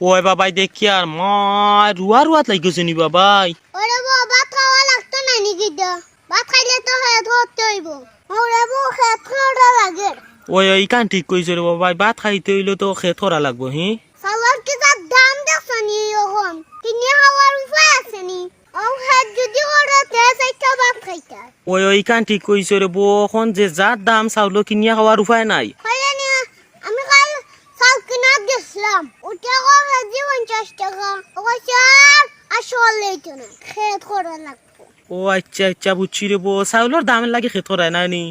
ওই বাবাই দেখি আর মা রুয়া রুয়াত লাগিয়েছে নি বাবাই। ওরে বউ ভাত খাওয়া লাগতো না নাকি দা ভাত খাইলে তো খেয়ে ধরতে হইব। ওরে বউ খেয়ে খাওয়া লাগে। ওই ওই কান ঠিক কইছে রে বাবাই ভাত খাইতে হইলে তো খেত করা লাগবো হি? সালার কি তার দাম দেখছ নি এখন? কিনে খাওয়ার উপায় আছে নি? ও খেত যদি ওরা তে চাইটা ভাত খাইতা ওই ওই কান ঠিক কইছে রে বউ এখন যে যার দাম চাউল কিনিয়া খাওয়ার উপায় নাই। আমি কাল চাল কিনা গেছিলাম। ওটা পঞ্চাশ টাকা। ও আসলে খেত করা লাগবে ও আচ্ছা আচ্ছা বুঝছি রে বউ। চাউলের দামের লাগে খেত করায় নি।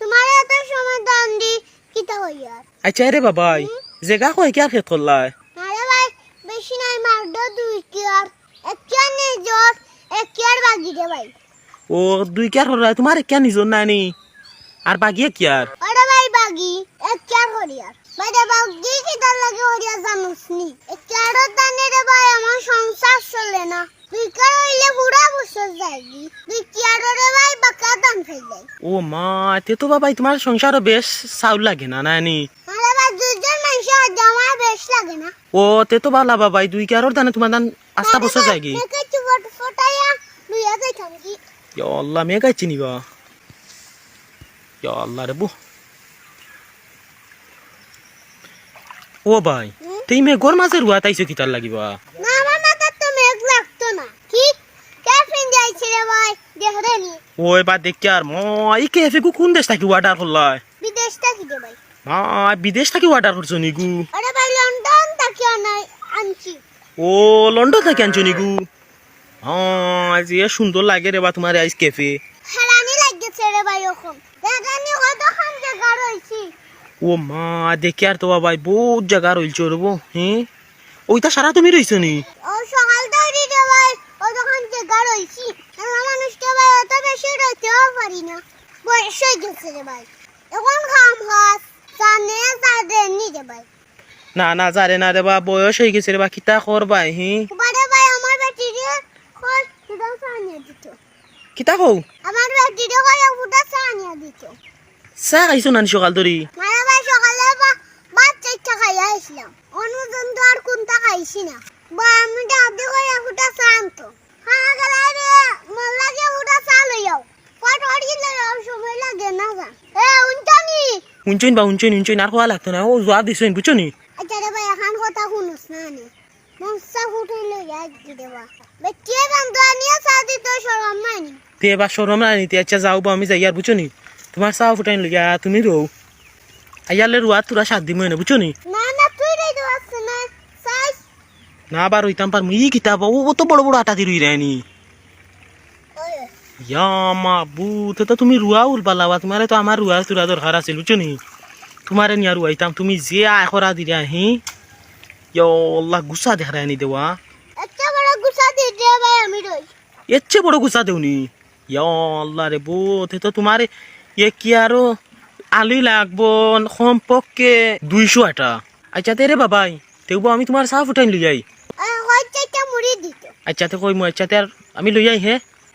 তোমার এত সময় দাম দি কিতা হইয়া আচ্ছা রে বাবাই জেগা কয় কি আর খেত করলাই আরে ভাই বেশি নাই মার দো দুই কিয়ার। এক কিয়ার নিজর এক কিয়ার বাগি দে ভাই। ও দুই কিয়ার করাই তোমার কিয়া নিজর নাই নি? আর বাগিয়ে কিয়ার? আরে ভাই বাগি এক কিয়ার হরিয়ার ভাই বাগি কিতা লাগে হরিয়ার জানুস নি এক কিয়ারত দানে রে ভাই আমার সংসার চলে না দুই কিয়ার হইলে পুরা বছর যায়গি দুই কিয়ার রে ভাই বাকা দাম খাই যায় ও মা তে তো বাবাই তোমার সংসারও বেশ চাউল লাগে না নাই নি? আরে ভাই দুজন মানুষের জামা বেশ লাগে না। ও তে তো বালা বাবাই দুই কিয়ারর দানে তোমার দান আস্তা বছর যায় কি আল্লাহ মে গাইছি নিবা আল্লাহ রে বু। ও ভাই তুই মে গোর মাঝে রুয়া তাইছো কি তার লাগিবা না আমার তো মেঘ লাগতো না কি? ক্যাফিন যাইছে রে ভাই ওই বা দেখ আর মই কোন দেশ থাকি অর্ডার করলাই বিদেশ থাকি ভাই। বিদেশ থাকি অর্ডার করছ নিগু আরে ভাই লন্ডন থাকি আনাই আনছি। ও লন্ডন থেকে আনছো নিগু হ্যাঁ যে সুন্দর লাগে রে বা তোমার আইস কেফে হেরানি লাগছে রে ভাই ওখন। দেখানি কত জায়গা রয়েছি। ও মা দেখি আর তো বাবাই বহুত জায়গা রইলছো রে বো হ্যাঁ ওইটা সারা তুমি রইছো নি? পারি না বয়স হয়ে গেছে রে ভাই এখন খাম হাস জানে তাদের নিতে ভাই না না যারে না রে বা বয়স হয়ে গেছে রে বা কিতা করবাই হি বারে ভাই আমার বেটি রে কই ফুটা সানিয়া দিত কিতা কও আমার বেটি রে কই ফুটা সানিয়া দিত চা খাইছো নানি সকাল ধরি মারা ভাই সকালে বা ভাত চাইটা খাইয়া আসলাম অনুজন তো আর কোনটা খাইছি না বা আমি দাদি কই ফুটা চান তো খানা গেলে রে মন লাগে ফুটা চা লইয়াও কত হড়ি লইয়াও সময় লাগে না যা এ উনটানি উঞ্চইন বা উঞ্চইন উঞ্চইন আর খোয়া লাগতো না ও জবাব দিছো বুঝছ নি আচ্ছা রে ভাই এখন কথা শুনুস না নে মনসা ফুটে লইয়া দি দেবা বেটিয়ে আনিয়া চা দিত সরম মানি তে এবার সরম না নিতে আচ্ছা যাও বা আমি যাই আর বুঝছ নি তোমার চা ফুটাইন লইয়া তুমি রো আইয়ালে রুয়া তোরা সাত দিম না বুঝছ নি না না তুই রে তো আছে না সাইজ না আবার হইতাম পার ই কিতাব ও তো বড় বড় আটা দিয়ে রায়নি ইয়া মা বুতে তো তুমি রুয়া উলবালাবা তোমারে তো আমার রুয়া তুরা দরকার আছিল বুঝছ নি? তোমারে নিয়া রুয়াইতাম তুমি যে আখরা দিরা হি ইয়া আল্লাহ গুসা দেখা রায়নি দেওয়া একটা বড় গুছা দিয়ে দে ভাই আমি রই চেয়ে বড় গুসা দেওনি ইয়া রে বুতে তো তোমার এ কি আরও আলুই লাগবো কমপক্ষে দুইশো আটা আচ্ছা তে রে বাবাই তেও আমি তোমার চাহ ফুটাইন লই যাই আচ্ছা তে কই মই আচ্ছা তে আমি লই যাই হে।